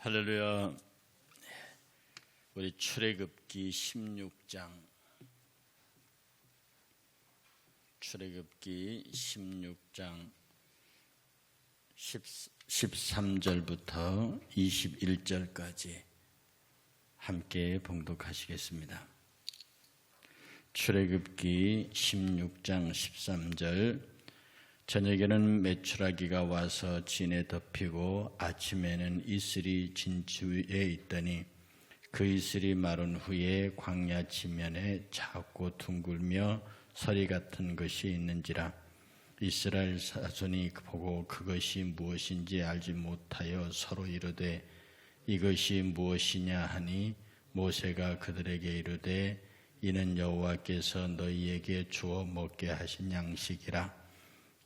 할렐루야. 우리 출애굽기 16장 출애굽기 16장 13절부터 21절까지 함께 봉독하시겠습니다. 출애굽기 16장 13절 저녁에는 메추라기가 와서 진에 덮이고 아침에는 이슬이 진주에 있더니 그 이슬이 마른 후에 광야 지면에 작고 둥글며 서리 같은 것이 있는지라. 이스라엘 사손이 보고 그것이 무엇인지 알지 못하여 서로 이르되 이것이 무엇이냐 하니 모세가 그들에게 이르되 이는 여호와께서 너희에게 주어 먹게 하신 양식이라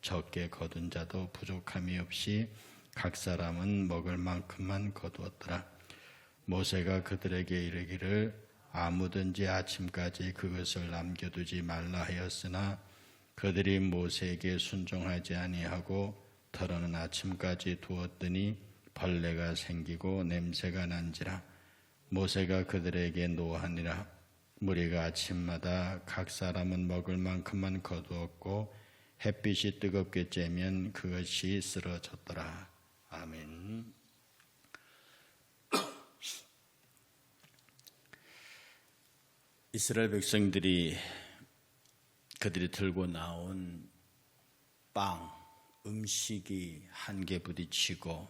적게 거둔 자도 부족함이 없이 각 사람은 먹을 만큼만 거두었더라. 모세가 그들에게 이르기를 아무든지 아침까지 그것을 남겨두지 말라 하였으나 그들이 모세에게 순종하지 아니하고 털어는 아침까지 두었더니 벌레가 생기고 냄새가 난지라 모세가 그들에게 노하니라 무리가 아침마다 각 사람은 먹을 만큼만 거두었고 햇빛이 뜨겁게 쬐면 그것이 쓰러졌더라. 아멘. 이스라엘 백성들이 그들이 들고 나온 빵, 음식이 한계 부딪히고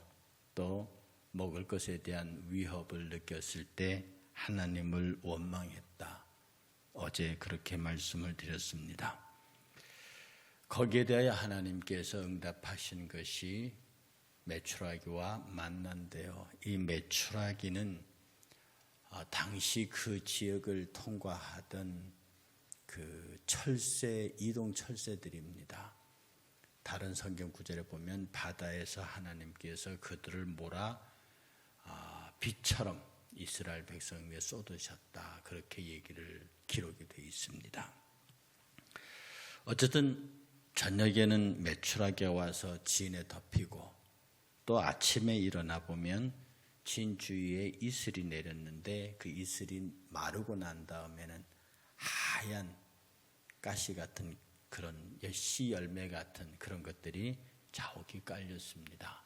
또 먹을 것에 대한 위협을 느꼈을 때 하나님을 원망했다. 어제 그렇게 말씀을 드렸습니다. 거기에 대하여 하나님께서 응답하신 것이 메추라기와 만난데요. 이 메추라기는 어, 당시 그 지역을 통과하던 그 철새 이동 철새들입니다. 다른 성경 구절에 보면 바다에서 하나님께서 그들을 몰아 아, 빛처럼 이스라엘 백성 위에 쏟으셨다. 그렇게 얘기를 기록이 되어 있습니다. 어쨌든 저녁에는 매출하게 와서 진에 덮이고 또 아침에 일어나 보면 진 주위에 이슬이 내렸는데 그 이슬이 마르고 난 다음에는 하얀 가시 같은 그런 씨 열매 같은 그런 것들이 자욱이 깔렸습니다.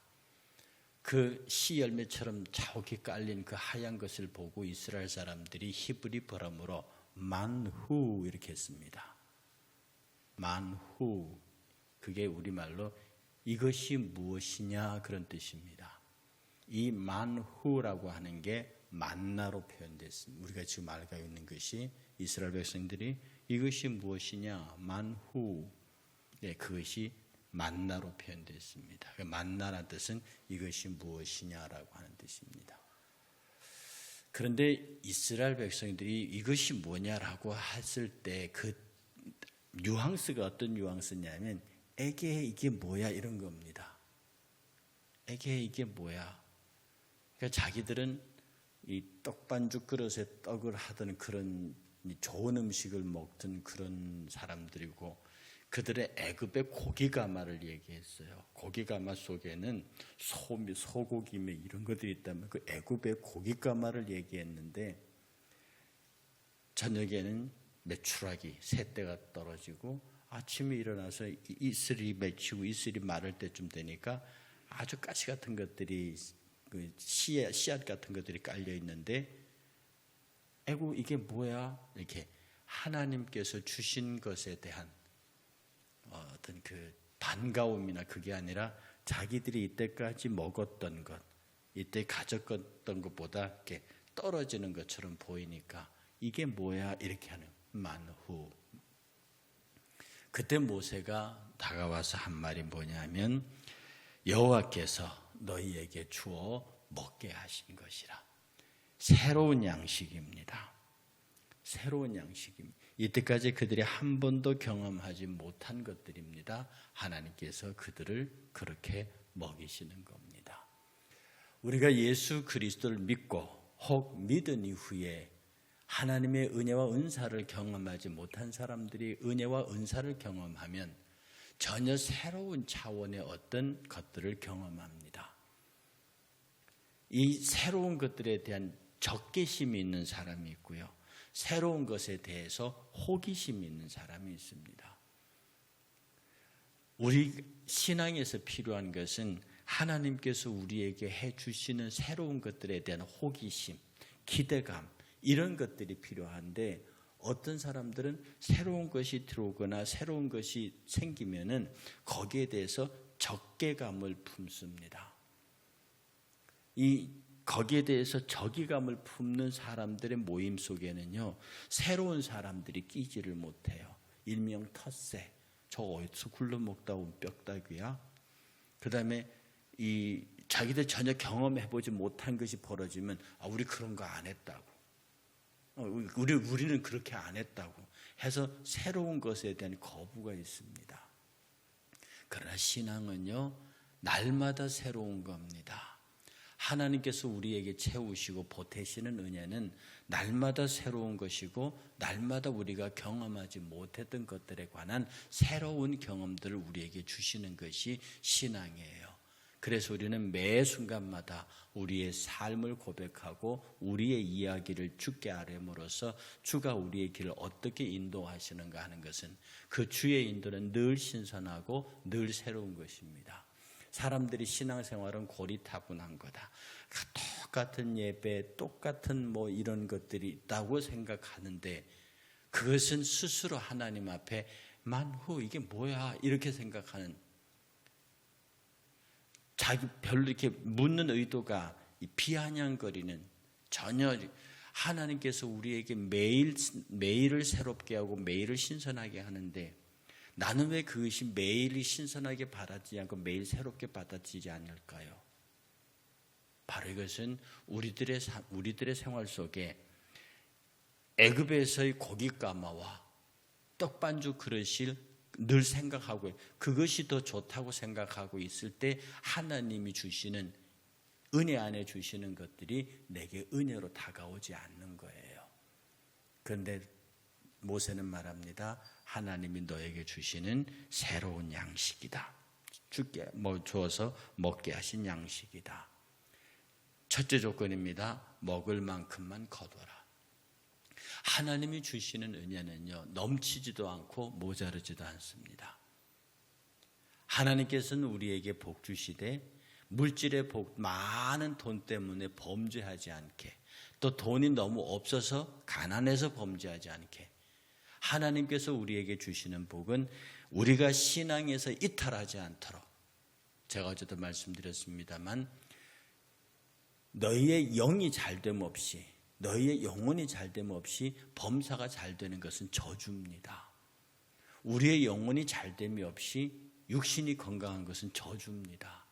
그씨 열매처럼 자욱이 깔린 그 하얀 것을 보고 이스라엘 사람들이 히브리 버람으로 만후 이렇게 했습니다. 만후 그게 우리말로 이것이 무엇이냐 그런 뜻입니다. 이 만후라고 하는 게 만나로 표현됐습니다. 우리가 지금 알고 있는 것이 이스라엘 백성들이 이것이 무엇이냐 만후 네, 그것이 만나로 표현됐습니다. 그 만나라는 뜻은 이것이 무엇이냐라고 하는 뜻입니다. 그런데 이스라엘 백성들이 이것이 뭐냐라고 했을 때 그 뉘앙스가 어떤 뉘앙스냐면 에게 이게 뭐야 이런 겁니다. 에게 이게 뭐야. 그러니까 자기들은 이 떡반죽 그릇에 떡을 하던 그런 좋은 음식을 먹던 그런 사람들이고 그들의 애굽의 고기가마를 얘기했어요. 고기가마 속에는 소미, 소고기며 이런 것들이 있다면 그 애굽의 고기가마를 얘기했는데 저녁에는 메추라기 새떼가 떨어지고 아침에 일어나서 이슬이 맺히고 이슬이 마를 때쯤 되니까 아주 가시 같은 것들이 그 씨앗, 씨앗 같은 것들이 깔려 있는데 에고 이게 뭐야? 이렇게 하나님께서 주신 것에 대한 어떤 그 반가움이나 그게 아니라 자기들이 이때까지 먹었던 것, 이때 가졌던 것보다 이렇게 떨어지는 것처럼 보이니까 이게 뭐야? 이렇게 하는 만후. 그때 모세가 다가와서 한 말이 뭐냐면 여호와께서 너희에게 주어 먹게 하신 것이라. 새로운 양식입니다. 새로운 양식입니다. 이때까지 그들이 한 번도 경험하지 못한 것들입니다. 하나님께서 그들을 그렇게 먹이시는 겁니다. 우리가 예수 그리스도를 믿고 혹 믿은 이후에 하나님의 은혜와 은사를 경험하지 못한 사람들이 은혜와 은사를 경험하면 전혀 새로운 차원의 어떤 것들을 경험합니다. 이 새로운 것들에 대한 적개심이 있는 사람이 있고요. 새로운 것에 대해서 호기심이 있는 사람이 있습니다. 우리 신앙에서 필요한 것은 하나님께서 우리에게 해 주시는 새로운 것들에 대한 호기심, 기대감, 이런 것들이 필요한데 어떤 사람들은 새로운 것이 들어오거나 새로운 것이 생기면은 거기에 대해서 적개감을 품습니다. 이 거기에 대해서 적의감을 품는 사람들의 모임 속에는요 새로운 사람들이 끼지를 못해요. 일명 텃세. 저 어디서 굴러먹다 온 뼈다귀야. 그다음에 이 자기들 전혀 경험해보지 못한 것이 벌어지면 아 우리 그런 거 안 했다고. 어, 우리 우리는 그렇게 안 했다고 해서 새로운 것에 대한 거부가 있습니다. 그러나 신앙은요 날마다 새로운 겁니다. 하나님께서 우리에게 채우시고 보태시는 은혜는 날마다 새로운 것이고 날마다 우리가 경험하지 못했던 것들에 관한 새로운 경험들을 우리에게 주시는 것이 신앙이에요. 그래서 우리는 매 순간마다 우리의 삶을 고백하고 우리의 이야기를 주께 아뢰므로써 주가 우리의 길을 어떻게 인도하시는가 하는 것은 그 주의 인도는 늘 신선하고 늘 새로운 것입니다. 사람들이 신앙생활은 고리타분한 거다. 똑같은 예배, 똑같은 뭐 이런 것들이 있다고 생각하는데 그것은 스스로 하나님 앞에 만후 이게 뭐야 이렇게 생각하는 자기 별로 이렇게 묻는 의도가 비아냥거리는 전혀 하나님께서 우리에게 매일 매일을 새롭게 하고 매일을 신선하게 하는데 나는 왜 그것이 매일이 신선하게 받아지지 않고 매일 새롭게 받아지지 않을까요? 바로 이것은 우리들의 우리들의 생활 속에 애굽에서의 고기 까마와 떡반죽 그릇을 늘 생각하고 그것이 더 좋다고 생각하고 있을 때 하나님이 주시는 은혜 안에 주시는 것들이 내게 은혜로 다가오지 않는 거예요. 그런데 모세는 말합니다. 하나님이 너에게 주시는 새로운 양식이다. 주게 뭐 주어서 먹게 하신 양식이다. 첫째 조건입니다. 먹을 만큼만 거둬라. 하나님이 주시는 은혜는요, 넘치지도 않고 모자르지도 않습니다. 하나님께서는 우리에게 복 주시되, 물질의 복, 많은 돈 때문에 범죄하지 않게, 또 돈이 너무 없어서 가난해서 범죄하지 않게, 하나님께서 우리에게 주시는 복은 우리가 신앙에서 이탈하지 않도록, 제가 어제도 말씀드렸습니다만, 너희의 영이 잘됨 없이 너희의 영혼이 잘됨 없이 범사가 잘 되는 것은 저주입니다. 우리의 영혼이 잘됨이 없이 육신이 건강한 것은 저주입니다.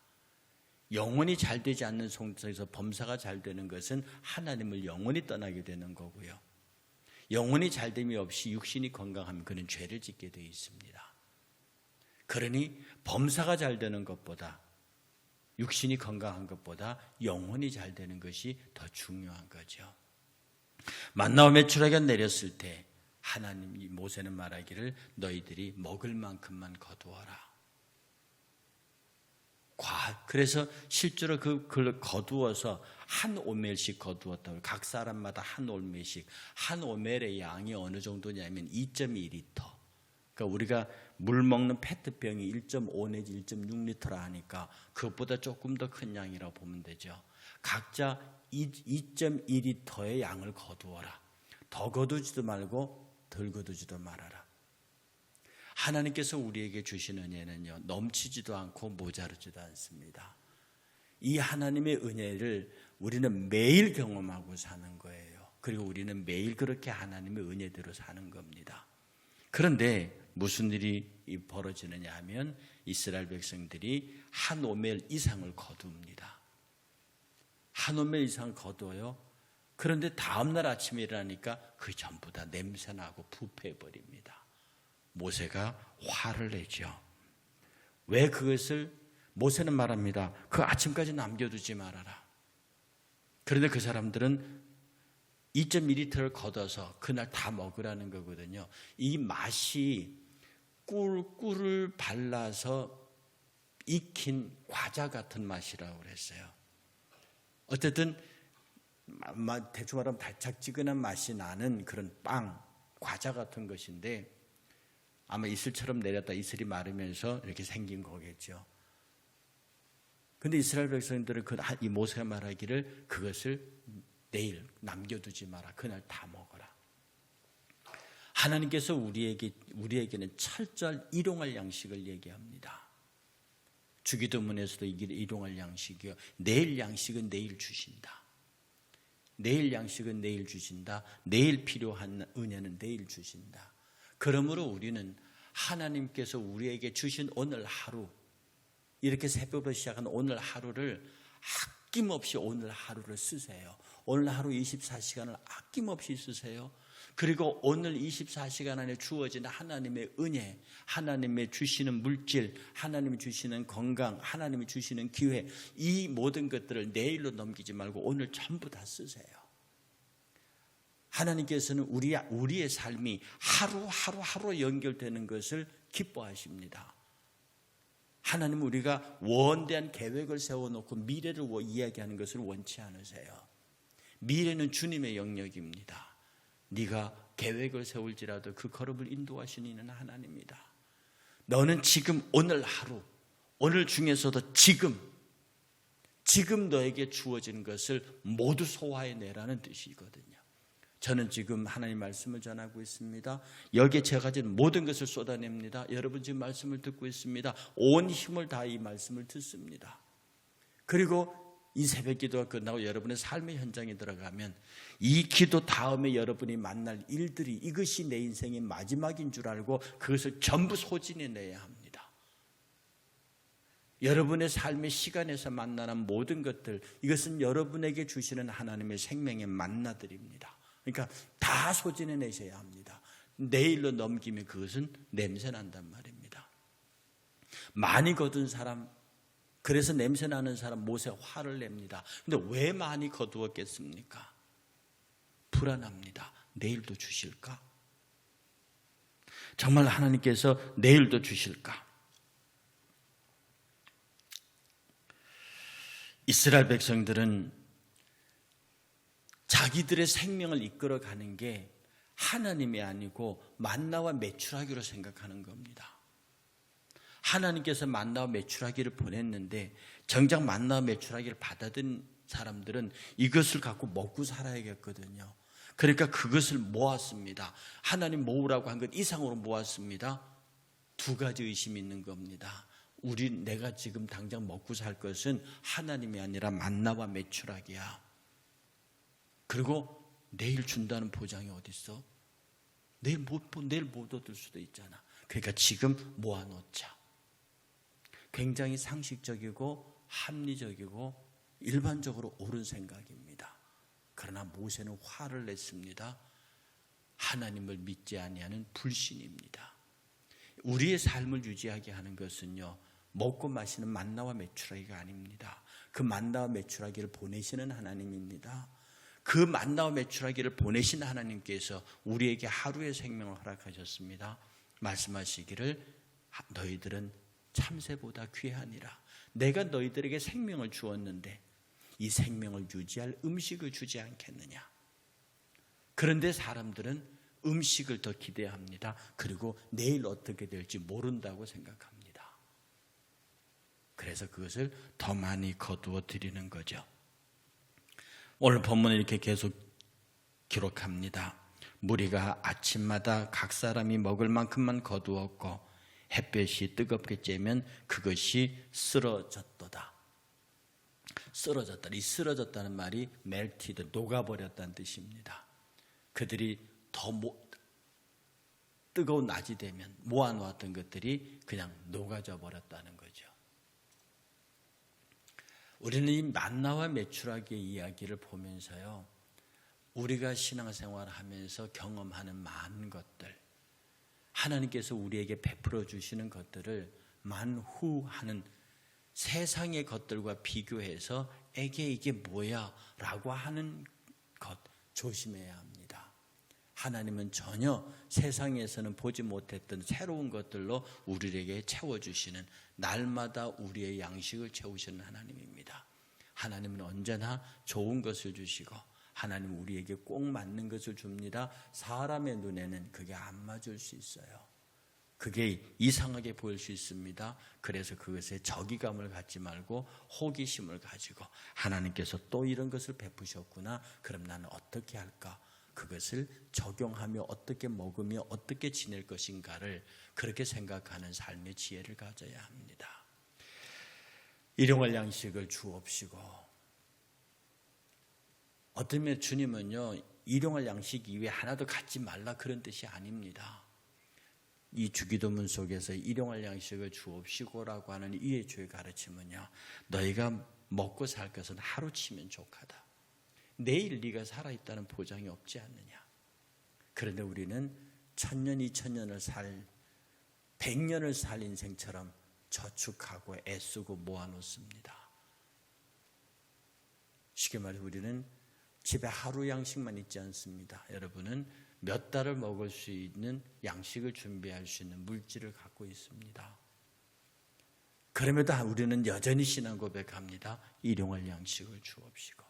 영혼이 잘 되지 않는 성에서 범사가 잘 되는 것은 하나님을 영원히 떠나게 되는 거고요. 영혼이 잘됨이 없이 육신이 건강하면 그는 죄를 짓게 되어 있습니다. 그러니 범사가 잘 되는 것보다 육신이 건강한 것보다 영혼이 잘 되는 것이 더 중요한 거죠. 만나오 매출하게 내렸을 때 하나님이 모세는 말하기를 너희들이 먹을 만큼만 거두어라. 과 그래서 실제로 그 그걸 거두어서 한 오멜씩 거두었다고 각 사람마다 한 오멜씩 한 오멜의 양이 어느 정도냐면 2.2리터. 그러니까 우리가 물 먹는 페트병이 1.5 내지 1.6리터라 하니까 그것보다 조금 더 큰 양이라고 보면 되죠. 각자 2.2리터의 양을 거두어라. 더 거두지도 말고 덜 거두지도 말아라. 하나님께서 우리에게 주시는 은혜는요, 넘치지도 않고 모자르지도 않습니다. 이 하나님의 은혜를 우리는 매일 경험하고 사는 거예요. 그리고 우리는 매일 그렇게 하나님의 은혜대로 사는 겁니다. 그런데 무슨 일이 벌어지느냐 하면 이스라엘 백성들이 한 오멜 이상을 거둡니다. 한 오멜 이상 거둬요. 그런데 다음날 아침에 일어나니까 그 전부 다 냄새나고 부패해버립니다. 모세가 화를 내죠. 왜 그것을 모세는 말합니다. 그 아침까지 남겨두지 말아라. 그런데 그 사람들은 2.2리터를 걷어서 그날 다 먹으라는 거거든요. 이 맛이 꿀, 꿀을 발라서 익힌 과자 같은 맛이라고 그랬어요. 어쨌든 대충 말하면 달짝지근한 맛이 나는 그런 빵, 과자 같은 것인데 아마 이슬처럼 내렸다 이슬이 마르면서 이렇게 생긴 거겠죠. 근데 이스라엘 백성들은 그 이 모세가 말하기를 그것을 내일 남겨두지 마라. 그날 다 먹어라. 하나님께서 우리에게 우리에게는 철저할 일용할 양식을 얘기합니다. 주기도문에서도 일용할 양식이요. 내일 양식은 내일 주신다. 내일 양식은 내일 주신다. 내일 필요한 은혜는 내일 주신다. 그러므로 우리는 하나님께서 우리에게 주신 오늘 하루, 이렇게 새벽으로 시작한 오늘 하루를 아낌없이 오늘 하루를 쓰세요. 오늘 하루 24시간을 아낌없이 쓰세요. 그리고 오늘 24시간 안에 주어진 하나님의 은혜, 하나님의 주시는 물질, 하나님이 주시는 건강, 하나님이 주시는 기회, 이 모든 것들을 내일로 넘기지 말고 오늘 전부 다 쓰세요. 하나님께서는 우리, 우리의 삶이 하루하루 하루 연결되는 것을 기뻐하십니다. 하나님은 우리가 원대한 계획을 세워놓고 미래를 이야기하는 것을 원치 않으세요. 미래는 주님의 영역입니다. 네가 계획을 세울지라도 그 걸음을 인도하시는 이는 하나님입니다. 너는 지금 오늘 하루, 오늘 중에서도 지금, 지금 너에게 주어진 것을 모두 소화해내라는 뜻이거든요. 저는 지금 하나님 말씀을 전하고 있습니다. 여기에 제가 가진 모든 것을 쏟아냅니다. 여러분 지금 말씀을 듣고 있습니다. 온 힘을 다해 이 말씀을 듣습니다. 그리고 이 새벽 기도가 끝나고 여러분의 삶의 현장에 들어가면 이 기도 다음에 여러분이 만날 일들이 이것이 내 인생의 마지막인 줄 알고 그것을 전부 소진해 내야 합니다. 여러분의 삶의 시간에서 만나는 모든 것들 이것은 여러분에게 주시는 하나님의 생명의 만나들입니다. 그러니까 다 소진해 내셔야 합니다. 내일로 넘기면 그것은 냄새 난단 말입니다. 많이 거둔 사람, 그래서 냄새 나는 사람 못에 화를 냅니다. 근데 왜 많이 거두었겠습니까? 불안합니다. 내일도 주실까? 정말 하나님께서 내일도 주실까? 이스라엘 백성들은 자기들의 생명을 이끌어가는 게 하나님이 아니고 만나와 매출하기로 생각하는 겁니다. 하나님께서 만나와 매출하기를 보냈는데 정작 만나와 매출하기를 받아든 사람들은 이것을 갖고 먹고 살아야겠거든요. 그러니까 그것을 모았습니다. 하나님 모으라고 한 것 이상으로 모았습니다. 두 가지 의심이 있는 겁니다. 우리 내가 지금 당장 먹고 살 것은 하나님이 아니라 만나와 매출하기야. 그리고 내일 준다는 보장이 어디 있어? 내일 못 내일 못 얻을 수도 있잖아. 그러니까 지금 모아놓자. 굉장히 상식적이고 합리적이고 일반적으로 옳은 생각입니다. 그러나 모세는 화를 냈습니다. 하나님을 믿지 아니하는 불신입니다. 우리의 삶을 유지하게 하는 것은요. 먹고 마시는 만나와 매출하기가 아닙니다. 그 만나와 매출하기를 보내시는 하나님입니다. 그 만나와 매출하기를 보내신 하나님께서 우리에게 하루의 생명을 허락하셨습니다. 말씀하시기를 너희들은 참새보다 귀하니라. 내가 너희들에게 생명을 주었는데 이 생명을 유지할 음식을 주지 않겠느냐. 그런데 사람들은 음식을 더 기대합니다. 그리고 내일 어떻게 될지 모른다고 생각합니다. 그래서 그것을 더 많이 거두어 드리는 거죠. 오늘 본문은 이렇게 계속 기록합니다. 무리가 아침마다 각 사람이 먹을 만큼만 거두었고 햇볕이 뜨겁게 쬐면 그것이 쓰러졌도다. 쓰러졌다. 이 쓰러졌다는 말이 멜티드 녹아버렸다는 뜻입니다. 그들이 더 모, 뜨거운 낮이 되면 모아놓았던 것들이 그냥 녹아져 버렸다는 거죠. 우리는 이 만나와 매출하기의 이야기를 보면서요. 우리가 신앙생활 하면서 경험하는 많은 것들, 하나님께서 우리에게 베풀어 주시는 것들을 만후하는 세상의 것들과 비교해서 에게 이게 뭐야? 라고 하는 것 조심해야 합니다. 하나님은 전혀 세상에서는 보지 못했던 새로운 것들로 우리에게 채워주시는 날마다 우리의 양식을 채우시는 하나님입니다. 하나님은 언제나 좋은 것을 주시고 하나님 우리에게 꼭 맞는 것을 줍니다. 사람의 눈에는 그게 안 맞을 수 있어요. 그게 이상하게 보일 수 있습니다. 그래서 그것에 적이감을 갖지 말고 호기심을 가지고 하나님께서 또 이런 것을 베푸셨구나. 그럼 나는 어떻게 할까? 그것을 적용하며 어떻게 먹으며 어떻게 지낼 것인가를 그렇게 생각하는 삶의 지혜를 가져야 합니다. 일용할 양식을 주옵시고 어쩌면 주님은요 일용할 양식 이외에 하나도 갖지 말라 그런 뜻이 아닙니다. 이 주기도문 속에서 일용할 양식을 주옵시고라고 하는 이의 주의 가르침은요 너희가 먹고 살 것은 하루치면 족하다. 내일 네가 살아있다는 보장이 없지 않느냐. 그런데 우리는 천년, 이천년을 살, 백년을 살 인생처럼 저축하고 애쓰고 모아놓습니다. 쉽게 말해 우리는 집에 하루 양식만 있지 않습니다. 여러분은 몇 달을 먹을 수 있는 양식을 준비할 수 있는 물질을 갖고 있습니다. 그럼에도 우리는 여전히 신앙 고백합니다. 일용할 양식을 주옵시고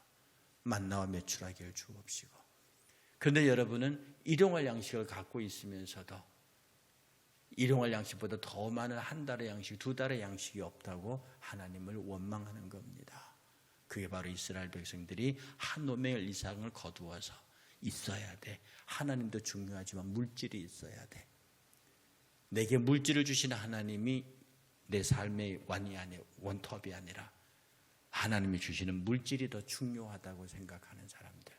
만나와 매출하기를 주옵시고. 그런데 여러분은 일용할 양식을 갖고 있으면서도 일용할 양식보다 더 많은 한 달의 양식, 두 달의 양식이 없다고 하나님을 원망하는 겁니다. 그게 바로 이스라엘 백성들이 한 오멜 이상을 거두어서 있어야 돼. 하나님도 중요하지만 물질이 있어야 돼. 내게 물질을 주시는 하나님이 내 삶의 원이 아니 원톱이 아니라 하나님이 주시는 물질이 더 중요하다고 생각하는 사람들.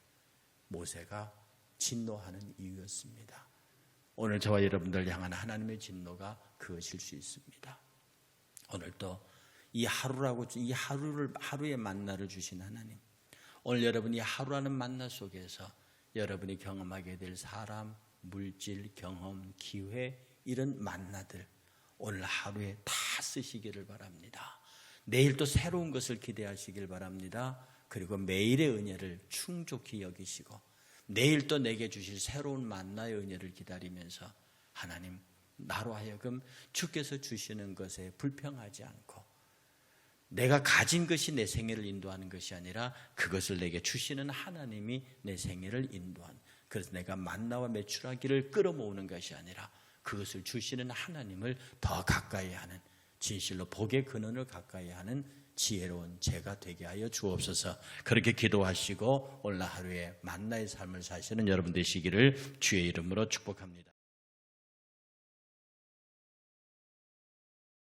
모세가 진노하는 이유였습니다. 오늘 저와 여러분들 향한 하나님의 진노가 그것일 수 있습니다. 오늘도 이 하루라고 이 하루를 하루의 만나를 주신 하나님. 오늘 여러분이 하루라는 만나 속에서 여러분이 경험하게 될 사람, 물질, 경험, 기회 이런 만나들 오늘 하루에 다 쓰시기를 바랍니다. 내일 또 새로운 것을 기대하시길 바랍니다. 그리고 매일의 은혜를 충족히 여기시고 내일 또 내게 주실 새로운 만나의 은혜를 기다리면서 하나님 나로 하여금 주께서 주시는 것에 불평하지 않고 내가 가진 것이 내 생애를 인도하는 것이 아니라 그것을 내게 주시는 하나님이 내 생애를 인도한 그래서 내가 만나와 매출하기를 끌어모으는 것이 아니라 그것을 주시는 하나님을 더 가까이 하는 진실로 복의 근원을 가까이 하는 지혜로운 제가 되게 하여 주옵소서. 그렇게 기도하시고 오늘 하루에 만나의 삶을 사시는 여러분 되시기를 주의 이름으로 축복합니다.